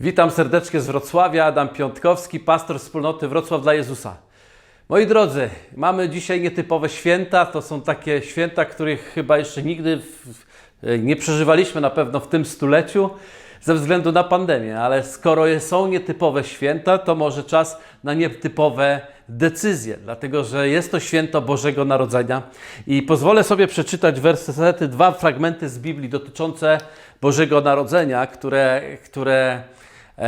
Witam serdecznie z Wrocławia, Adam Piątkowski, pastor wspólnoty Wrocław dla Jezusa. Moi drodzy, mamy dzisiaj nietypowe święta. To są takie święta, których chyba jeszcze nigdy w, nie przeżywaliśmy na pewno w tym stuleciu ze względu na pandemię, ale skoro są nietypowe święta, to może czas na nietypowe decyzje, dlatego że jest to święto Bożego Narodzenia. I pozwolę sobie przeczytać wersety, dwa fragmenty z Biblii dotyczące Bożego Narodzenia, które, które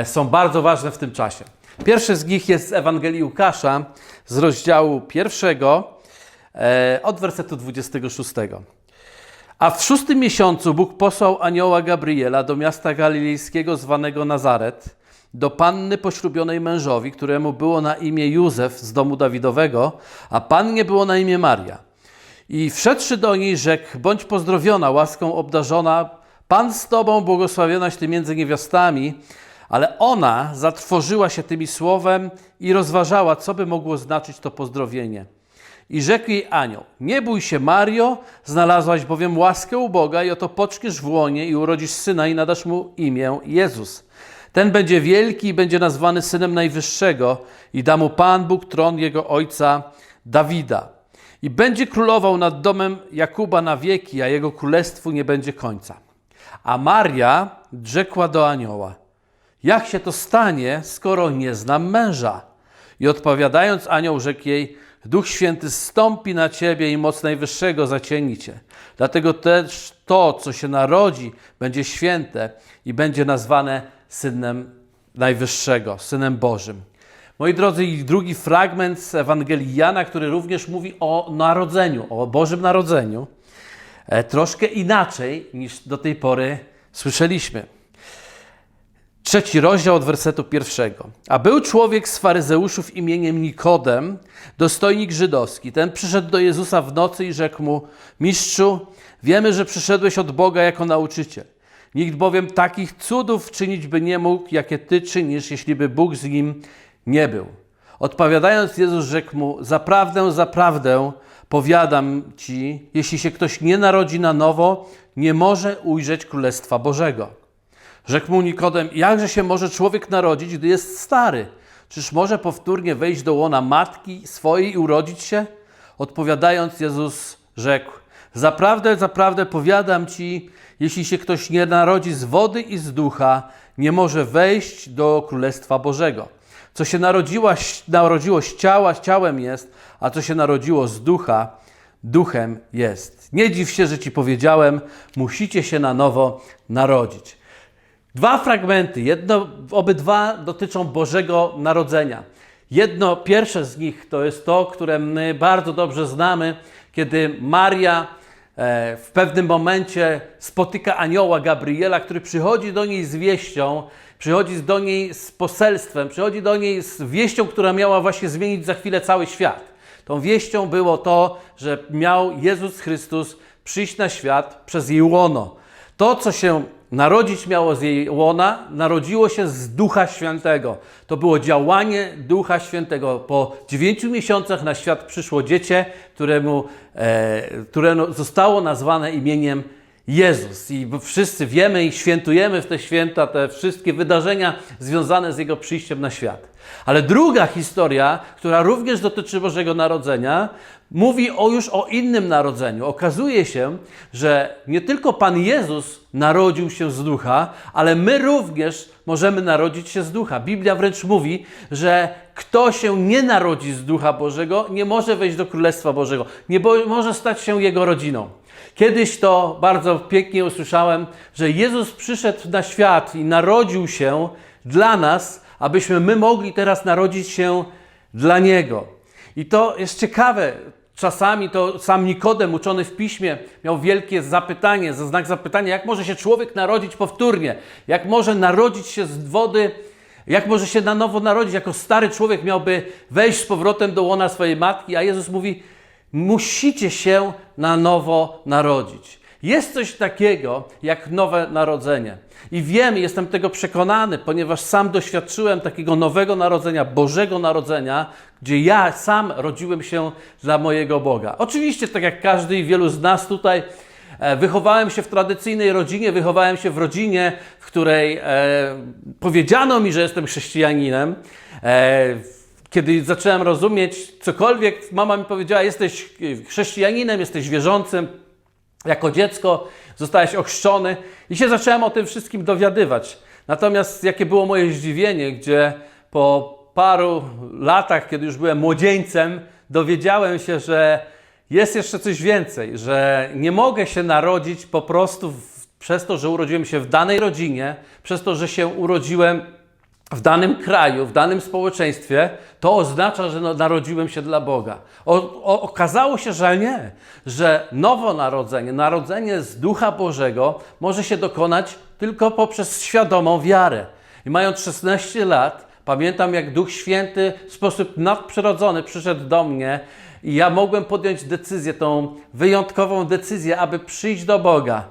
są bardzo ważne w tym czasie. Pierwszy z nich jest z Ewangelii Łukasza z rozdziału pierwszego e, od wersetu 26. A w szóstym miesiącu Bóg posłał anioła Gabriela do miasta galilejskiego zwanego Nazaret, do panny poślubionej mężowi, któremu było na imię Józef z domu Dawidowego, a pannie było na imię Maria. I wszedłszy do niej, rzekł: Bądź pozdrowiona, łaską obdarzona, Pan z tobą, błogosławionaś ty między niewiastami. Ale ona zatrwożyła się tymi słowem i rozważała, co by mogło znaczyć to pozdrowienie. I rzekł jej anioł: Nie bój się, Mario, znalazłaś bowiem łaskę u Boga, i oto poczniesz w łonie i urodzisz syna, i nadasz mu imię Jezus. Ten będzie wielki i będzie nazwany synem Najwyższego, i da mu Pan Bóg tron jego ojca Dawida. I będzie królował nad domem Jakuba na wieki, a jego królestwu nie będzie końca. A Maria rzekła do anioła: Jak się to stanie, skoro nie znam męża? I odpowiadając, anioł rzekł jej: Duch Święty zstąpi na ciebie i moc Najwyższego zacieni cię. Dlatego też to, co się narodzi, będzie święte i będzie nazwane synem Najwyższego, synem Bożym. Moi drodzy, i drugi fragment z Ewangelii Jana, który również mówi o narodzeniu, o Bożym Narodzeniu, e, troszkę inaczej niż do tej pory słyszeliśmy. Trzeci rozdział od wersetu pierwszego. A był człowiek z faryzeuszów imieniem Nikodem, dostojnik żydowski. Ten przyszedł do Jezusa w nocy i rzekł mu: Mistrzu, wiemy, że przyszedłeś od Boga jako nauczyciel. Nikt bowiem takich cudów czynić by nie mógł, jakie ty czynisz, jeśli by Bóg z nim nie był. Odpowiadając, Jezus rzekł mu: Zaprawdę, zaprawdę powiadam ci, jeśli się ktoś nie narodzi na nowo, nie może ujrzeć Królestwa Bożego. Rzekł mu Nikodem, jakże się może człowiek narodzić, gdy jest stary? Czyż może powtórnie wejść do łona matki swojej i urodzić się? Odpowiadając, Jezus rzekł, zaprawdę, zaprawdę powiadam ci, jeśli się ktoś nie narodzi z wody i z ducha, nie może wejść do Królestwa Bożego. Co się narodziło, narodziło z ciała, ciałem jest, a co się narodziło z ducha, duchem jest. Nie dziw się, że ci powiedziałem, musicie się na nowo narodzić. Dwa fragmenty, jedno, obydwa dotyczą Bożego Narodzenia. Jedno, pierwsze z nich to jest to, które my bardzo dobrze znamy, kiedy Maria e, w pewnym momencie spotyka anioła Gabriela, który przychodzi do niej z wieścią, przychodzi do niej z poselstwem, przychodzi do niej z wieścią, która miała właśnie zmienić za chwilę cały świat. Tą wieścią było to, że miał Jezus Chrystus przyjść na świat przez jej łono. To, co się narodzić miało z jej łona, narodziło się z Ducha Świętego. To było działanie Ducha Świętego. Po dziewięciu miesiącach na świat przyszło dziecię, któremu, e, które zostało nazwane imieniem Jezus. I wszyscy wiemy i świętujemy w te święta te wszystkie wydarzenia związane z Jego przyjściem na świat. Ale druga historia, która również dotyczy Bożego Narodzenia, mówi o już o innym narodzeniu. Okazuje się, że nie tylko Pan Jezus narodził się z ducha, ale my również możemy narodzić się z ducha. Biblia wręcz mówi, że kto się nie narodzi z ducha Bożego, nie może wejść do Królestwa Bożego, nie może stać się jego rodziną. Kiedyś to bardzo pięknie usłyszałem, że Jezus przyszedł na świat i narodził się dla nas, abyśmy my mogli teraz narodzić się dla Niego. I to jest ciekawe. Czasami to sam Nikodem, uczony w piśmie, miał wielkie zapytanie, za znak zapytania, jak może się człowiek narodzić powtórnie? Jak może narodzić się z wody? Jak może się na nowo narodzić? Jako stary człowiek miałby wejść z powrotem do łona swojej matki, a Jezus mówi: Musicie się na nowo narodzić. Jest coś takiego jak nowe narodzenie. I wiem, jestem tego przekonany, ponieważ sam doświadczyłem takiego nowego narodzenia, Bożego Narodzenia, gdzie ja sam rodziłem się dla mojego Boga. Oczywiście, tak jak każdy i wielu z nas tutaj, E, Wychowałem się w tradycyjnej rodzinie, wychowałem się w rodzinie, w której e, powiedziano mi, że jestem chrześcijaninem. E, kiedy zacząłem rozumieć cokolwiek, mama mi powiedziała: Jesteś chrześcijaninem, jesteś wierzącym. Jako dziecko zostałeś ochrzczony i się zacząłem o tym wszystkim dowiadywać. Natomiast jakie było moje zdziwienie, gdzie po paru latach, kiedy już byłem młodzieńcem, dowiedziałem się, że jest jeszcze coś więcej, że nie mogę się narodzić po prostu w, przez to, że urodziłem się w danej rodzinie, przez to, że się urodziłem w danym kraju, w danym społeczeństwie, to oznacza, że no, narodziłem się dla Boga. O, o, okazało się, że nie, że nowonarodzenie, narodzenie z Ducha Bożego może się dokonać tylko poprzez świadomą wiarę. I mając 16 lat, pamiętam jak Duch Święty w sposób nadprzyrodzony przyszedł do mnie i ja mogłem podjąć decyzję, tą wyjątkową decyzję, aby przyjść do Boga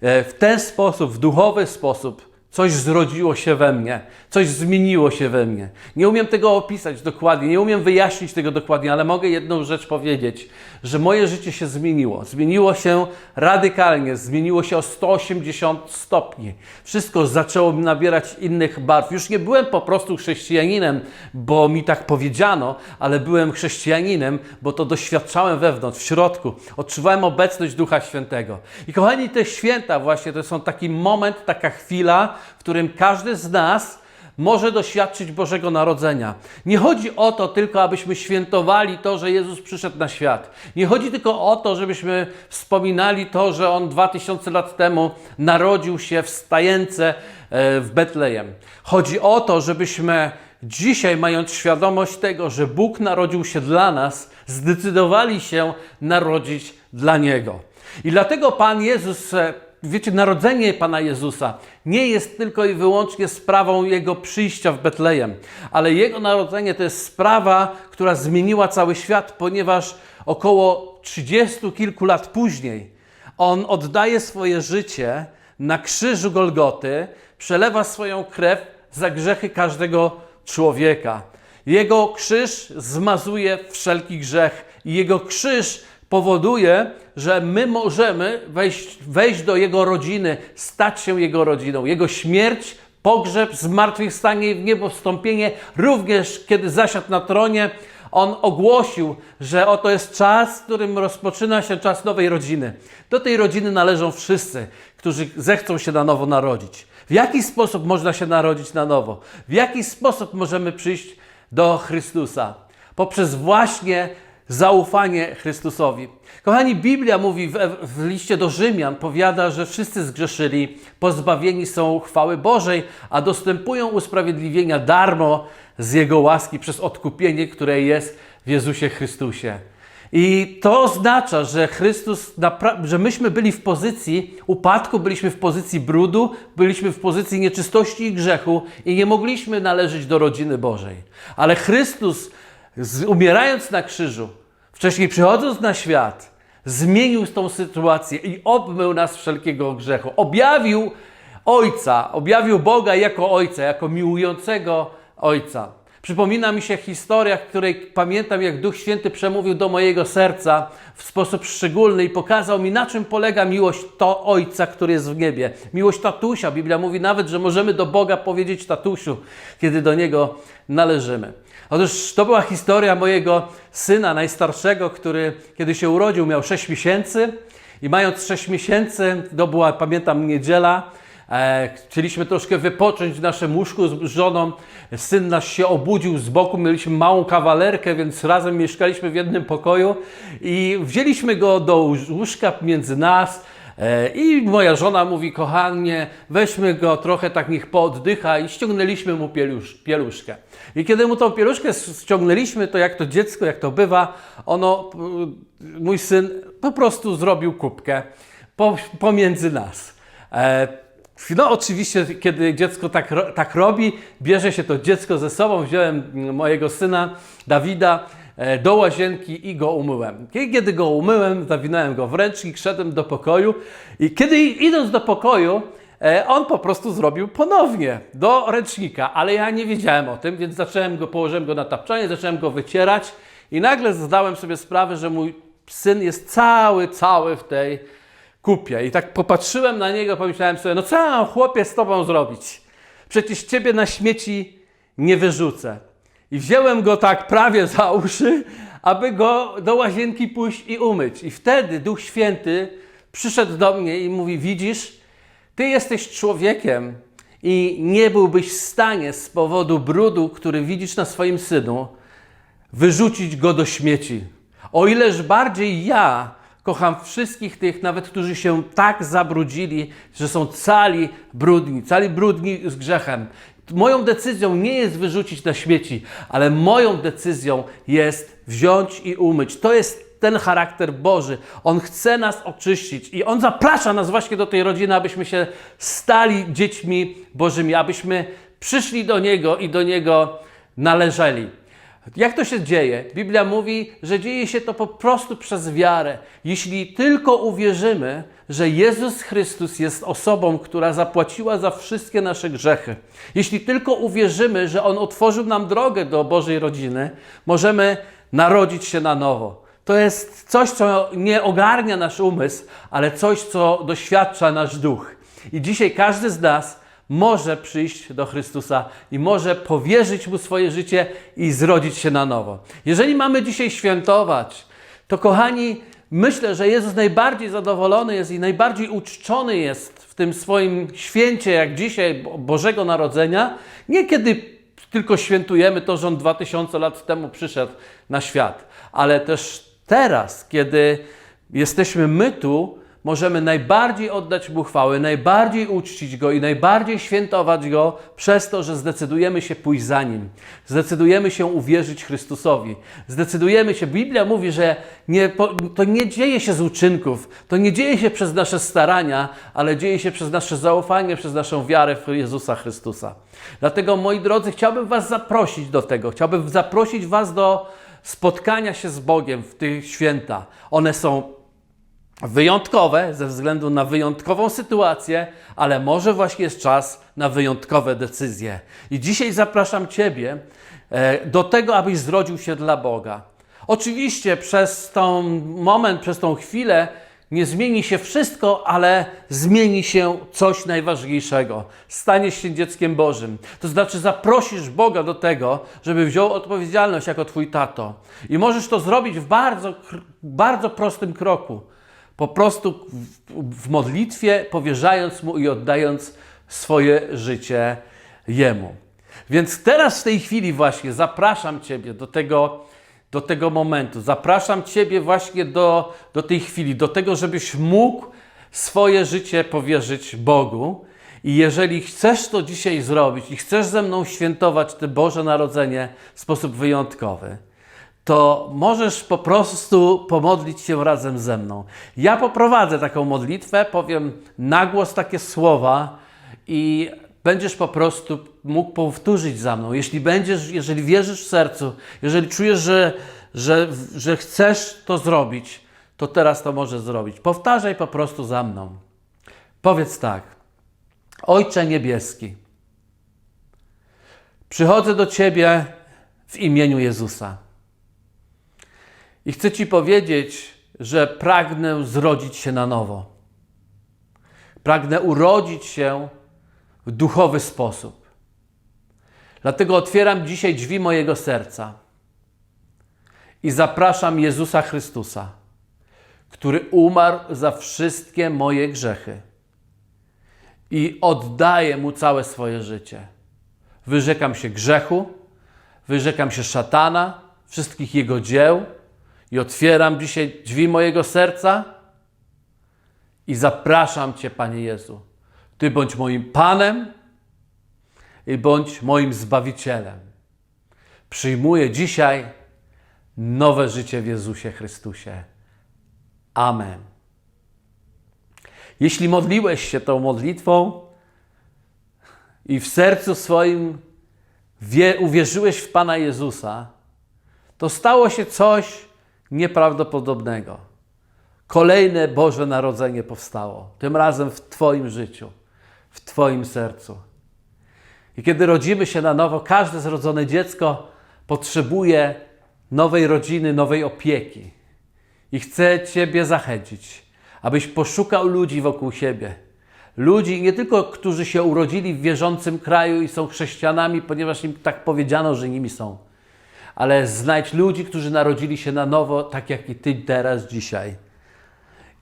e, w ten sposób, w duchowy sposób Coś zrodziło się we mnie, coś zmieniło się we mnie. Nie umiem tego opisać dokładnie, nie umiem wyjaśnić tego dokładnie, ale mogę jedną rzecz powiedzieć, że moje życie się zmieniło. Zmieniło się radykalnie, zmieniło się o 180 stopni. Wszystko zaczęło nabierać innych barw. Już nie byłem po prostu chrześcijaninem, bo mi tak powiedziano, ale byłem chrześcijaninem, bo to doświadczałem wewnątrz, w środku. Odczuwałem obecność Ducha Świętego. I kochani, te święta właśnie to są taki moment, taka chwila, w którym każdy z nas może doświadczyć Bożego Narodzenia. Nie chodzi o to tylko, abyśmy świętowali to, że Jezus przyszedł na świat. Nie chodzi tylko o to, żebyśmy wspominali to, że On dwa tysiące lat temu narodził się w stajence e, w Betlejem. Chodzi o to, żebyśmy dzisiaj, mając świadomość tego, że Bóg narodził się dla nas, zdecydowali się narodzić dla Niego. I dlatego Pan Jezus e, wiecie, narodzenie Pana Jezusa nie jest tylko i wyłącznie sprawą Jego przyjścia w Betlejem, ale Jego narodzenie to jest sprawa, która zmieniła cały świat, ponieważ około trzydziestu kilku lat później On oddaje swoje życie na krzyżu Golgoty, przelewa swoją krew za grzechy każdego człowieka. Jego krzyż zmazuje wszelki grzech i Jego krzyż powoduje, że my możemy wejść, wejść do Jego rodziny, stać się Jego rodziną. Jego śmierć, pogrzeb, zmartwychwstanie i w niebo wstąpienie, również kiedy zasiadł na tronie, on ogłosił, że oto jest czas, w którym rozpoczyna się czas nowej rodziny. Do tej rodziny należą wszyscy, którzy zechcą się na nowo narodzić. W jaki sposób można się narodzić na nowo? W jaki sposób możemy przyjść do Chrystusa? Poprzez właśnie zaufanie Chrystusowi. Kochani, Biblia mówi w, w, liście do Rzymian, powiada, że wszyscy zgrzeszyli, pozbawieni są chwały Bożej, a dostępują usprawiedliwienia darmo z Jego łaski przez odkupienie, które jest w Jezusie Chrystusie. I to oznacza, że Chrystus, że myśmy byli w pozycji upadku, byliśmy w pozycji brudu, byliśmy w pozycji nieczystości i grzechu i nie mogliśmy należeć do rodziny Bożej. Ale Chrystus umierając na krzyżu, wcześniej przychodząc na świat, zmienił tą sytuację i obmył nas wszelkiego grzechu. Objawił Ojca, objawił Boga jako Ojca, jako miłującego Ojca. Przypomina mi się historia, w której pamiętam, jak Duch Święty przemówił do mojego serca w sposób szczególny i pokazał mi, na czym polega miłość to Ojca, który jest w niebie. Miłość tatusia. Biblia mówi nawet, że możemy do Boga powiedzieć tatusiu, kiedy do Niego należymy. Otóż to była historia mojego syna najstarszego, który kiedy się urodził, miał 6 miesięcy i mając 6 miesięcy, to była, pamiętam, niedziela, chcieliśmy troszkę wypocząć w naszym łóżku z żoną. Syn nasz się obudził z boku, mieliśmy małą kawalerkę, więc razem mieszkaliśmy w jednym pokoju i wzięliśmy go do łóżka między nas, E, I moja żona mówi, kochanie, weźmy go trochę, tak niech pooddycha i ściągnęliśmy mu pielusz, pieluszkę. I kiedy mu tą pieluszkę ściągnęliśmy, to jak to dziecko, jak to bywa, ono, mój syn po prostu zrobił kubkę pomiędzy nas. No oczywiście, kiedy dziecko tak, tak robi, bierze się to dziecko ze sobą. Wziąłem mojego syna Dawida, E, do łazienki i go umyłem. Kiedy go umyłem, zawinąłem go w ręcznik, szedłem do pokoju i kiedy idąc do pokoju, e, on po prostu zrobił ponownie do ręcznika, ale ja nie wiedziałem o tym, więc zacząłem go, położyłem go na tapczanie, zacząłem go wycierać i nagle zdałem sobie sprawę, że mój syn jest cały, cały w tej kupię. I tak popatrzyłem na niego, pomyślałem sobie, no co ja mam chłopie z tobą zrobić? Przecież ciebie na śmieci nie wyrzucę. I wziąłem go tak prawie za uszy, aby go do łazienki pójść i umyć. I wtedy Duch Święty przyszedł do mnie i mówi: Widzisz, ty jesteś człowiekiem i nie byłbyś w stanie z powodu brudu, który widzisz na swoim synu, wyrzucić go do śmieci. O ileż bardziej ja kocham wszystkich tych, nawet którzy się tak zabrudzili, że są cali brudni, cali brudni z grzechem. Moją decyzją nie jest wyrzucić na śmieci, ale moją decyzją jest wziąć i umyć. To jest ten charakter Boży. On chce nas oczyścić i On zaprasza nas właśnie do tej rodziny, abyśmy się stali dziećmi Bożymi, abyśmy przyszli do Niego i do Niego należeli. Jak to się dzieje? Biblia mówi, że dzieje się to po prostu przez wiarę. Jeśli tylko uwierzymy, że Jezus Chrystus jest osobą, która zapłaciła za wszystkie nasze grzechy, jeśli tylko uwierzymy, że On otworzył nam drogę do Bożej rodziny, możemy narodzić się na nowo. To jest coś, co nie ogarnia nasz umysł, ale coś, co doświadcza nasz duch. I dzisiaj każdy z nas może przyjść do Chrystusa i może powierzyć Mu swoje życie i zrodzić się na nowo. Jeżeli mamy dzisiaj świętować, to kochani, myślę, że Jezus najbardziej zadowolony jest i najbardziej uczczony jest w tym swoim święcie, jak dzisiaj Bo- Bożego Narodzenia, nie kiedy tylko świętujemy to, że On 2000 lat temu przyszedł na świat, ale też teraz, kiedy jesteśmy my tu, możemy najbardziej oddać Mu chwałę, najbardziej uczcić Go i najbardziej świętować Go przez to, że zdecydujemy się pójść za Nim. Zdecydujemy się uwierzyć Chrystusowi. Zdecydujemy się, Biblia mówi, że nie, to nie dzieje się z uczynków, to nie dzieje się przez nasze starania, ale dzieje się przez nasze zaufanie, przez naszą wiarę w Jezusa Chrystusa. Dlatego, moi drodzy, chciałbym Was zaprosić do tego. Chciałbym zaprosić Was do spotkania się z Bogiem w tych święta. One są wyjątkowe ze względu na wyjątkową sytuację, ale może właśnie jest czas na wyjątkowe decyzje. I dzisiaj zapraszam Ciebie e, do tego, abyś zrodził się dla Boga. Oczywiście przez ten moment, przez tą chwilę nie zmieni się wszystko, ale zmieni się coś najważniejszego. Staniesz się dzieckiem Bożym. To znaczy zaprosisz Boga do tego, żeby wziął odpowiedzialność jako Twój tato. I możesz to zrobić w bardzo, bardzo prostym kroku. Po prostu w, modlitwie, powierzając Mu i oddając swoje życie Jemu. Więc teraz w tej chwili właśnie zapraszam Ciebie do tego, do tego momentu. Zapraszam Ciebie właśnie do, do tej chwili, do tego, żebyś mógł swoje życie powierzyć Bogu. I jeżeli chcesz to dzisiaj zrobić i chcesz ze mną świętować te Boże Narodzenie w sposób wyjątkowy, to możesz po prostu pomodlić się razem ze mną. Ja poprowadzę taką modlitwę, powiem na głos takie słowa i będziesz po prostu mógł powtórzyć za mną. Jeśli będziesz, jeżeli wierzysz w sercu, jeżeli czujesz, że, że, że chcesz to zrobić, to teraz to możesz zrobić. Powtarzaj po prostu za mną. Powiedz tak. Ojcze niebieski, przychodzę do Ciebie w imieniu Jezusa. I chcę Ci powiedzieć, że pragnę zrodzić się na nowo. Pragnę urodzić się w duchowy sposób. Dlatego otwieram dzisiaj drzwi mojego serca i zapraszam Jezusa Chrystusa, który umarł za wszystkie moje grzechy i oddaję Mu całe swoje życie. Wyrzekam się grzechu, wyrzekam się szatana, wszystkich jego dzieł i otwieram dzisiaj drzwi mojego serca i zapraszam Cię, Panie Jezu. Ty bądź moim Panem i bądź moim Zbawicielem. Przyjmuję dzisiaj nowe życie w Jezusie Chrystusie. Amen. Jeśli modliłeś się tą modlitwą i w sercu swoim wie, uwierzyłeś w Pana Jezusa, to stało się coś nieprawdopodobnego. Kolejne Boże Narodzenie powstało, tym razem w Twoim życiu, w Twoim sercu. I kiedy rodzimy się na nowo, każde zrodzone dziecko potrzebuje nowej rodziny, nowej opieki. I chcę Ciebie zachęcić, abyś poszukał ludzi wokół siebie. Ludzi nie tylko, którzy się urodzili w wierzącym kraju i są chrześcijanami, ponieważ im tak powiedziano, że nimi są, ale znajdź ludzi, którzy narodzili się na nowo, tak jak i ty teraz, dzisiaj.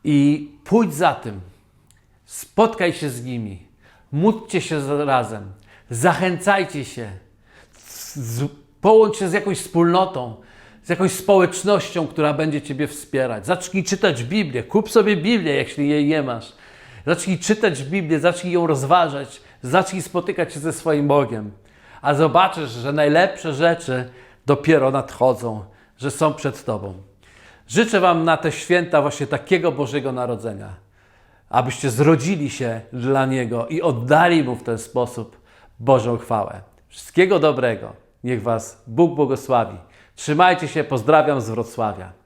I pójdź za tym. Spotkaj się z nimi. Módlcie się razem. Zachęcajcie się. Połącz się z jakąś wspólnotą, z jakąś społecznością, która będzie Ciebie wspierać. Zacznij czytać Biblię. Kup sobie Biblię, jeśli jej nie masz. Zacznij czytać Biblię, zacznij ją rozważać. Zacznij spotykać się ze swoim Bogiem. A zobaczysz, że najlepsze rzeczy dopiero nadchodzą, że są przed Tobą. Życzę Wam na te święta właśnie takiego Bożego Narodzenia, abyście zrodzili się dla Niego i oddali Mu w ten sposób Bożą chwałę. Wszystkiego dobrego. Niech Was Bóg błogosławi. Trzymajcie się, pozdrawiam z Wrocławia.